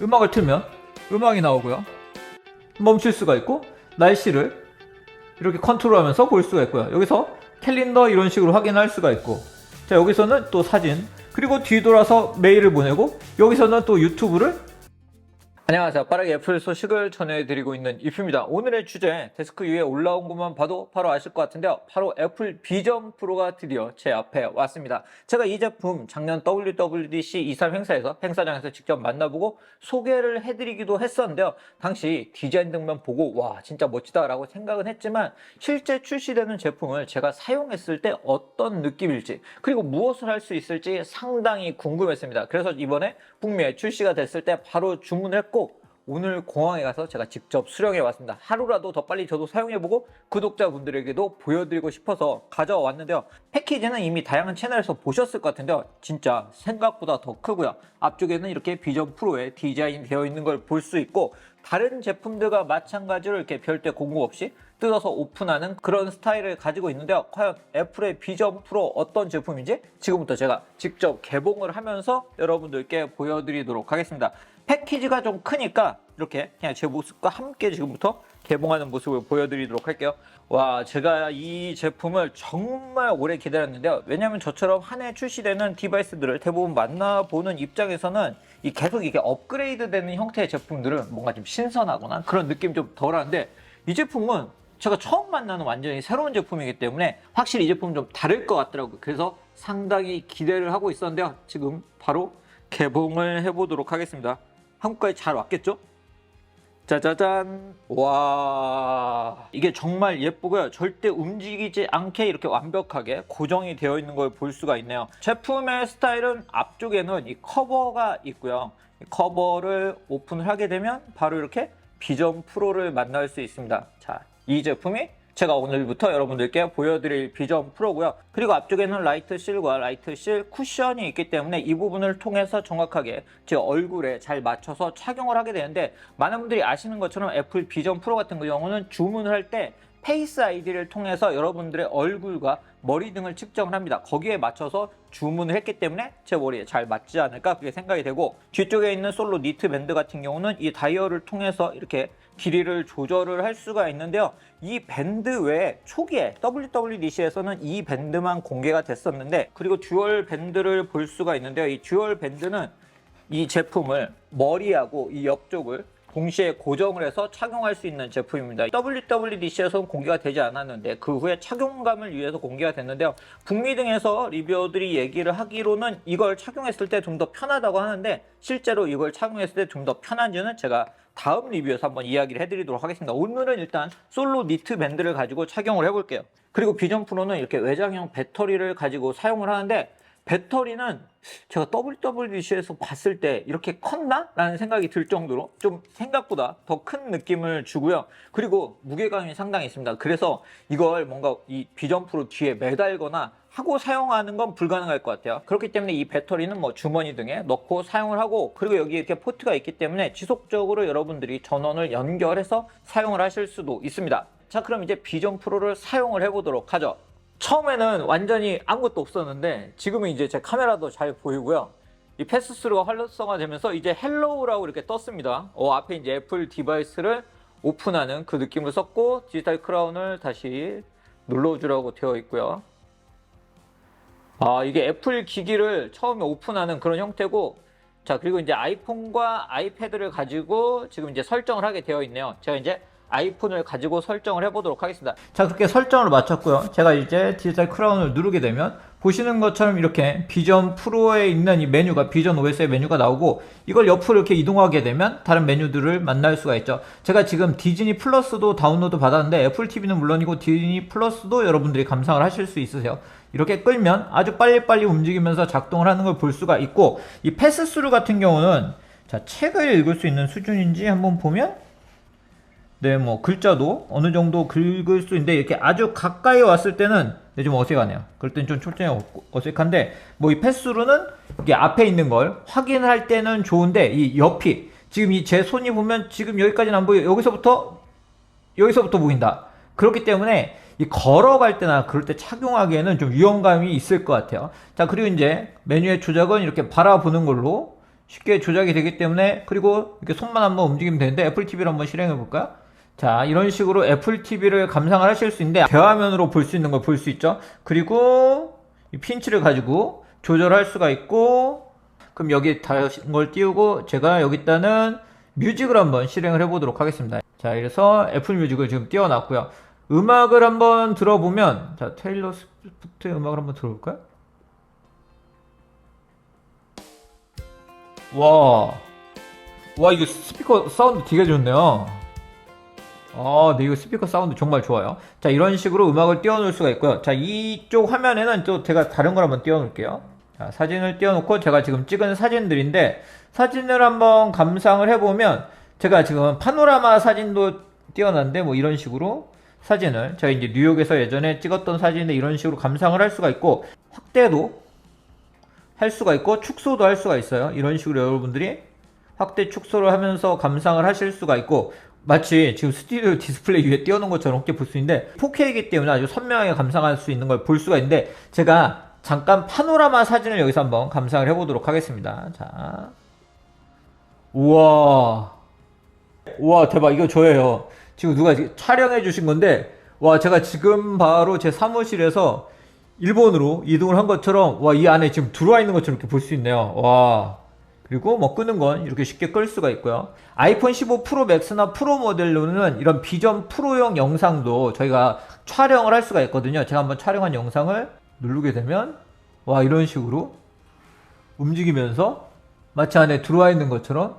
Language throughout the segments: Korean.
음악을 틀면 음악이 나오고요. 멈출 수가 있고 날씨를 이렇게 컨트롤하면서 볼 수가 있고요. 여기서 캘린더 이런 식으로 확인할 수가 있고 자 여기서는 또 사진 그리고 뒤돌아서 메일을 보내고 여기서는 또 유튜브를 안녕하세요. 빠르게 애플 소식을 전해드리고 있는 이프입니다. 오늘의 주제 데스크 위에 올라온 것만 봐도 바로 아실 것 같은데요. 바로 애플 비전 프로가 드디어 제 앞에 왔습니다. 제가 이 제품 작년 WWDC 23 행사에서 행사장에서 직접 만나보고 소개를 해드리기도 했었는데요. 당시 디자인 등만 보고 와 진짜 멋지다라고 생각은 했지만 실제 출시되는 제품을 제가 사용했을 때 어떤 느낌일지 그리고 무엇을 할 수 있을지 상당히 궁금했습니다. 그래서 이번에 북미에 출시가 됐을 때 바로 주문을 했고 오늘 공항에 가서 제가 직접 수령해 왔습니다. 하루라도 더 빨리 저도 사용해보고 구독자분들에게도 보여드리고 싶어서 가져왔는데요. 패키지는 이미 다양한 채널에서 보셨을 것 같은데요. 진짜 생각보다 더 크고요. 앞쪽에는 이렇게 비전 프로에 디자인 되어 있는 걸 볼 수 있고 다른 제품들과 마찬가지로 이렇게 별대 공구 없이 뜯어서 오픈하는 그런 스타일을 가지고 있는데요. 과연 애플의 비전 프로 어떤 제품인지 지금부터 제가 직접 개봉을 하면서 여러분들께 보여드리도록 하겠습니다. 패키지가 좀 크니까 이렇게 그냥 제 모습과 함께 지금부터 개봉하는 모습을 보여드리도록 할게요. 와, 제가 이 제품을 정말 오래 기다렸는데요. 왜냐하면 저처럼 한 해 출시되는 디바이스들을 대부분 만나보는 입장에서는 이 계속 이게 업그레이드 되는 형태의 제품들은 뭔가 좀 신선하거나 그런 느낌 좀 덜한데 이 제품은 제가 처음 만나는 완전히 새로운 제품이기 때문에 확실히 이 제품은 좀 다를 것 같더라고요. 그래서 상당히 기대를 하고 있었는데요. 지금 바로 개봉을 해보도록 하겠습니다. 한국까지 잘 왔겠죠? 짜자잔. 와. 이게 정말 예쁘고요. 절대 움직이지 않게 이렇게 완벽하게 고정이 되어 있는 걸 볼 수가 있네요. 제품의 스타일은 앞쪽에는 이 커버가 있고요. 이 커버를 오픈을 하게 되면 바로 이렇게 비전 프로를 만날 수 있습니다. 자 이 제품이 제가 오늘부터 여러분들께 보여드릴 비전 프로고요. 그리고 앞쪽에는 라이트 실과 라이트 실 쿠션이 있기 때문에 이 부분을 통해서 정확하게 제 얼굴에 잘 맞춰서 착용을 하게 되는데 많은 분들이 아시는 것처럼 애플 비전 프로 같은 경우는 주문을 할때 페이스 아이디를 통해서 여러분들의 얼굴과 머리 등을 측정을 합니다. 거기에 맞춰서 주문을 했기 때문에 제 머리에 잘 맞지 않을까 그렇게 생각이 되고 뒤쪽에 있는 솔로 니트 밴드 같은 경우는 이 다이얼을 통해서 이렇게 길이를 조절을 할 수가 있는데요. 이 밴드 외에 초기에 WWDC에서는 이 밴드만 공개가 됐었는데 그리고 듀얼 밴드를 볼 수가 있는데요. 이 듀얼 밴드는 이 제품을 머리하고 이 옆쪽을 동시에 고정을 해서 착용할 수 있는 제품입니다. WWDC에서는 공개가 되지 않았는데 그 후에 착용감을 위해서 공개가 됐는데요. 북미 등에서 리뷰어들이 얘기를 하기로는 이걸 착용했을 때 좀 더 편하다고 하는데 실제로 이걸 착용했을 때 좀 더 편한지는 제가 다음 리뷰에서 한번 이야기를 해드리도록 하겠습니다. 오늘은 일단 솔로 니트 밴드를 가지고 착용을 해볼게요. 그리고 비전 프로는 이렇게 외장형 배터리를 가지고 사용을 하는데 배터리는 제가 WWDC에서 봤을 때 이렇게 컸나? 라는 생각이 들 정도로 좀 생각보다 더 큰 느낌을 주고요. 그리고 무게감이 상당히 있습니다. 그래서 이걸 뭔가 이 비전 프로 뒤에 매달거나 하고 사용하는 건 불가능할 것 같아요. 그렇기 때문에 이 배터리는 뭐 주머니 등에 넣고 사용을 하고 그리고 여기 이렇게 포트가 있기 때문에 지속적으로 여러분들이 전원을 연결해서 사용을 하실 수도 있습니다. 자, 그럼 이제 비전 프로를 사용을 해보도록 하죠. 처음에는 완전히 아무것도 없었는데 지금은 이제 제 카메라도 잘 보이고요. 이 패스스루가 활성화되면서 이제 헬로우라고 이렇게 떴습니다. 어, 앞에 이제 애플 디바이스를 오픈하는 그 느낌을 썼고 디지털 크라운을 다시 눌러주라고 되어 있고요. 아, 이게 애플 기기를 처음에 오픈하는 그런 형태고, 자, 그리고 이제 아이폰과 아이패드를 가지고 지금 이제 설정을 하게 되어 있네요. 제가 이제 아이폰을 가지고 설정을 해보도록 하겠습니다. 자, 그렇게 설정을 마쳤고요. 제가 이제 디지털 크라운을 누르게 되면 보시는 것처럼 이렇게 비전 프로에 있는 이 메뉴가 비전 OS의 메뉴가 나오고 이걸 옆으로 이렇게 이동하게 되면 다른 메뉴들을 만날 수가 있죠. 제가 지금 디즈니 플러스도 다운로드 받았는데 애플 TV는 물론이고 디즈니 플러스도 여러분들이 감상을 하실 수 있으세요. 이렇게 끌면 아주 빨리빨리 움직이면서 작동을 하는 걸 볼 수가 있고 이 패스스루 같은 경우는 자 책을 읽을 수 있는 수준인지 한번 보면 네, 뭐 글자도 어느 정도 긁을 수 있는데 이렇게 아주 가까이 왔을 때는 네, 좀 어색하네요. 그럴 땐 좀 초점이 없고 어색한데 뭐 이 패스로는 이게 앞에 있는 걸 확인할 때는 좋은데 이 옆이 지금 이 제 손이 보면 지금 여기까지는 안 보여. 여기서부터 여기서부터 보인다. 그렇기 때문에 이 걸어갈 때나 그럴 때 착용하기에는 좀 위험감이 있을 것 같아요. 자, 그리고 이제 메뉴의 조작은 이렇게 바라보는 걸로 쉽게 조작이 되기 때문에 그리고 이렇게 손만 한번 움직이면 되는데 애플 TV를 한번 실행해 볼까요? 자 이런 식으로 애플 TV를 감상을 하실 수 있는데 대화면으로 볼 수 있는 걸 볼 수 있죠. 그리고 이 핀치를 가지고 조절할 수가 있고 그럼 여기 다른 걸 띄우고 제가 여기다는 뮤직을 한번 실행을 해보도록 하겠습니다. 자 이래서 애플 뮤직을 지금 띄워놨고요. 음악을 한번 들어보면 자 테일러 스위프트의 음악을 한번 들어볼까요? 와, 와 이거 스피커 사운드 되게 좋네요. 아, 네 이거 스피커 사운드 정말 좋아요. 자 이런 식으로 음악을 띄워놓을 수가 있고요. 자 이쪽 화면에는 또 제가 다른 걸 한번 띄워놓을게요. 자 사진을 띄워놓고 제가 지금 찍은 사진들인데 사진을 한번 감상을 해보면 제가 지금 파노라마 사진도 띄워놨는데 뭐 이런 식으로 사진을 제가 이제 뉴욕에서 예전에 찍었던 사진인데 이런 식으로 감상을 할 수가 있고 확대도 할 수가 있고 축소도 할 수가 있어요. 이런 식으로 여러분들이 확대 축소를 하면서 감상을 하실 수가 있고 마치 지금 스튜디오 디스플레이 위에 띄워놓은 것처럼 이렇게 볼 수 있는데 4K이기 때문에 아주 선명하게 감상할 수 있는 걸 볼 수가 있는데 제가 잠깐 파노라마 사진을 여기서 한번 감상을 해보도록 하겠습니다. 자, 우와, 우와 대박 이거 저예요. 지금 누가 촬영해 주신 건데 와 제가 지금 바로 제 사무실에서 일본으로 이동을 한 것처럼 와 이 안에 지금 들어와 있는 것처럼 이렇게 볼 수 있네요. 와 그리고 뭐 끄는 건 이렇게 쉽게 끌 수가 있고요. 아이폰 15 프로 맥스나 프로 모델로는 이런 비전 프로용 영상도 저희가 촬영을 할 수가 있거든요. 제가 한번 촬영한 영상을 누르게 되면 와 이런 식으로 움직이면서 마치 안에 들어와 있는 것처럼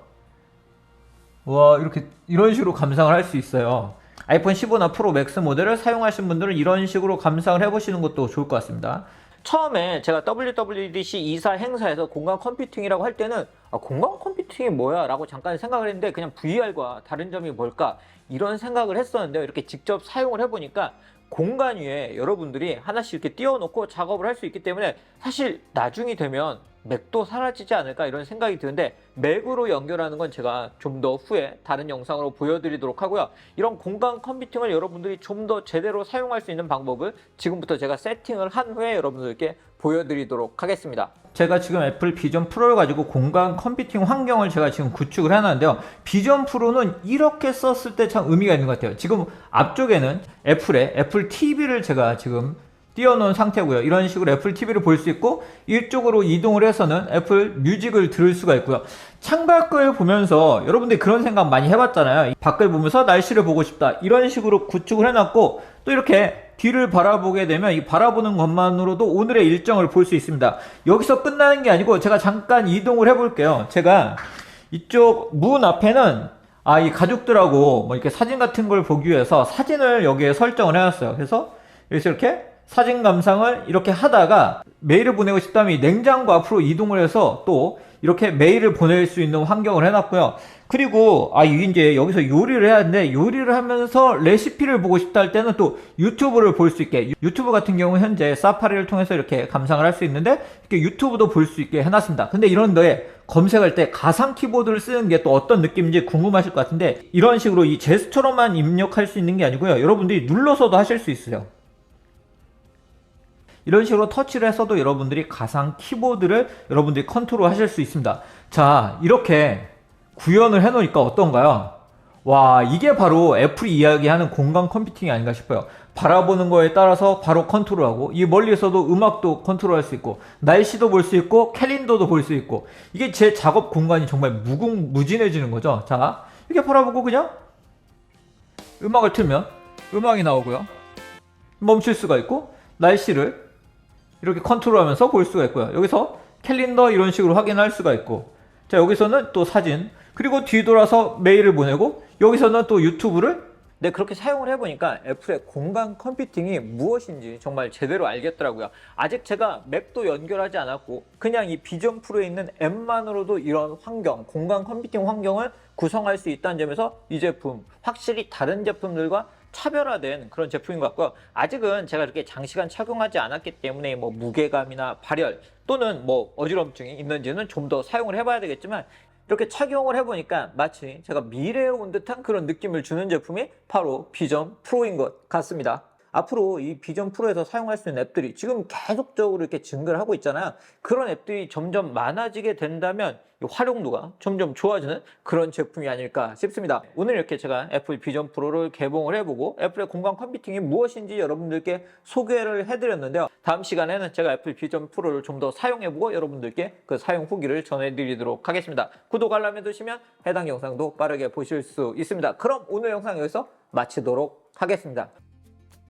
와 이렇게 이런 식으로 감상을 할 수 있어요. 아이폰 15나 프로 맥스 모델을 사용하신 분들은 이런 식으로 감상을 해보시는 것도 좋을 것 같습니다. 처음에 제가 WWDC 2사 행사에서 공간 컴퓨팅이라고 할 때는 아, 공간 컴퓨팅이 뭐야? 라고 잠깐 생각을 했는데 그냥 VR과 다른 점이 뭘까? 이런 생각을 했었는데요. 이렇게 직접 사용을 해보니까 공간 위에 여러분들이 하나씩 이렇게 띄워놓고 작업을 할 수 있기 때문에 사실 나중이 되면 맥도 사라지지 않을까 이런 생각이 드는데 맥으로 연결하는 건 제가 좀 더 후에 다른 영상으로 보여드리도록 하고요. 이런 공간 컴퓨팅을 여러분들이 좀 더 제대로 사용할 수 있는 방법을 지금부터 제가 세팅을 한 후에 여러분들께 보여드리도록 하겠습니다. 제가 지금 애플 비전 프로를 가지고 공간 컴퓨팅 환경을 제가 지금 구축을 해놨는데요. 비전 프로는 이렇게 썼을 때 참 의미가 있는 것 같아요. 지금 앞쪽에는 애플의 애플 TV를 제가 지금 띄워놓은 상태고요. 이런 식으로 애플 TV를 볼 수 있고 이쪽으로 이동을 해서는 애플 뮤직을 들을 수가 있고요. 창밖을 보면서 여러분들이 그런 생각 많이 해봤잖아요. 밖을 보면서 날씨를 보고 싶다. 이런 식으로 구축을 해놨고 또 이렇게 뒤를 바라보게 되면 이 바라보는 것만으로도 오늘의 일정을 볼 수 있습니다. 여기서 끝나는 게 아니고 제가 잠깐 이동을 해볼게요. 제가 이쪽 문 앞에는 아, 이 가족들하고 뭐 이렇게 사진 같은 걸 보기 위해서 사진을 여기에 설정을 해놨어요. 그래서 이렇게 사진 감상을 이렇게 하다가 메일을 보내고 싶다면 이 냉장고 앞으로 이동을 해서 또 이렇게 메일을 보낼 수 있는 환경을 해놨고요. 그리고 아 이제 여기서 요리를 해야 하는데 요리를 하면서 레시피를 보고 싶다 할 때는 또 유튜브를 볼 수 있게 유튜브 같은 경우 현재 사파리를 통해서 이렇게 감상을 할 수 있는데 이렇게 유튜브도 볼 수 있게 해놨습니다. 근데 이런 데에 검색할 때 가상 키보드를 쓰는 게 또 어떤 느낌인지 궁금하실 것 같은데 이런 식으로 이 제스처로만 입력할 수 있는 게 아니고요. 여러분들이 눌러서도 하실 수 있어요. 이런 식으로 터치를 해서도 여러분들이 가상 키보드를 여러분들이 컨트롤 하실 수 있습니다. 자, 이렇게 구현을 해놓으니까 어떤가요? 와, 이게 바로 애플이 이야기하는 공간 컴퓨팅이 아닌가 싶어요. 바라보는 거에 따라서 바로 컨트롤하고, 이 멀리서도 음악도 컨트롤할 수 있고, 날씨도 볼 수 있고, 캘린더도 볼 수 있고, 이게 제 작업 공간이 정말 무궁무진해지는 거죠. 자, 이렇게 바라보고 그냥 음악을 틀면 음악이 나오고요. 멈출 수가 있고, 날씨를 이렇게 컨트롤하면서 볼 수가 있고요. 여기서 캘린더 이런 식으로 확인할 수가 있고 자 여기서는 또 사진 그리고 뒤돌아서 메일을 보내고 여기서는 또 유튜브를 네 그렇게 사용을 해보니까 애플의 공간 컴퓨팅이 무엇인지 정말 제대로 알겠더라고요. 아직 제가 맥도 연결하지 않았고 그냥 이 비전 프로에 있는 앱만으로도 이런 환경, 공간 컴퓨팅 환경을 구성할 수 있다는 점에서 이 제품 확실히 다른 제품들과 차별화된 그런 제품인 것 같고요. 아직은 제가 이렇게 장시간 착용하지 않았기 때문에 뭐 무게감이나 발열 또는 뭐 어지럼증이 있는지는 좀 더 사용을 해봐야 되겠지만 이렇게 착용을 해보니까 마치 제가 미래에 온 듯한 그런 느낌을 주는 제품이 바로 비전 프로인 것 같습니다. 앞으로 이 비전 프로에서 사용할 수 있는 앱들이 지금 계속적으로 이렇게 증가를 하고 있잖아요. 그런 앱들이 점점 많아지게 된다면 이 활용도가 점점 좋아지는 그런 제품이 아닐까 싶습니다. 오늘 이렇게 제가 애플 비전 프로를 개봉을 해보고 애플의 공간 컴퓨팅이 무엇인지 여러분들께 소개를 해드렸는데요. 다음 시간에는 제가 애플 비전 프로를 좀 더 사용해보고 여러분들께 그 사용 후기를 전해드리도록 하겠습니다. 구독 알람 해두시면 해당 영상도 빠르게 보실 수 있습니다. 그럼 오늘 영상 여기서 마치도록 하겠습니다.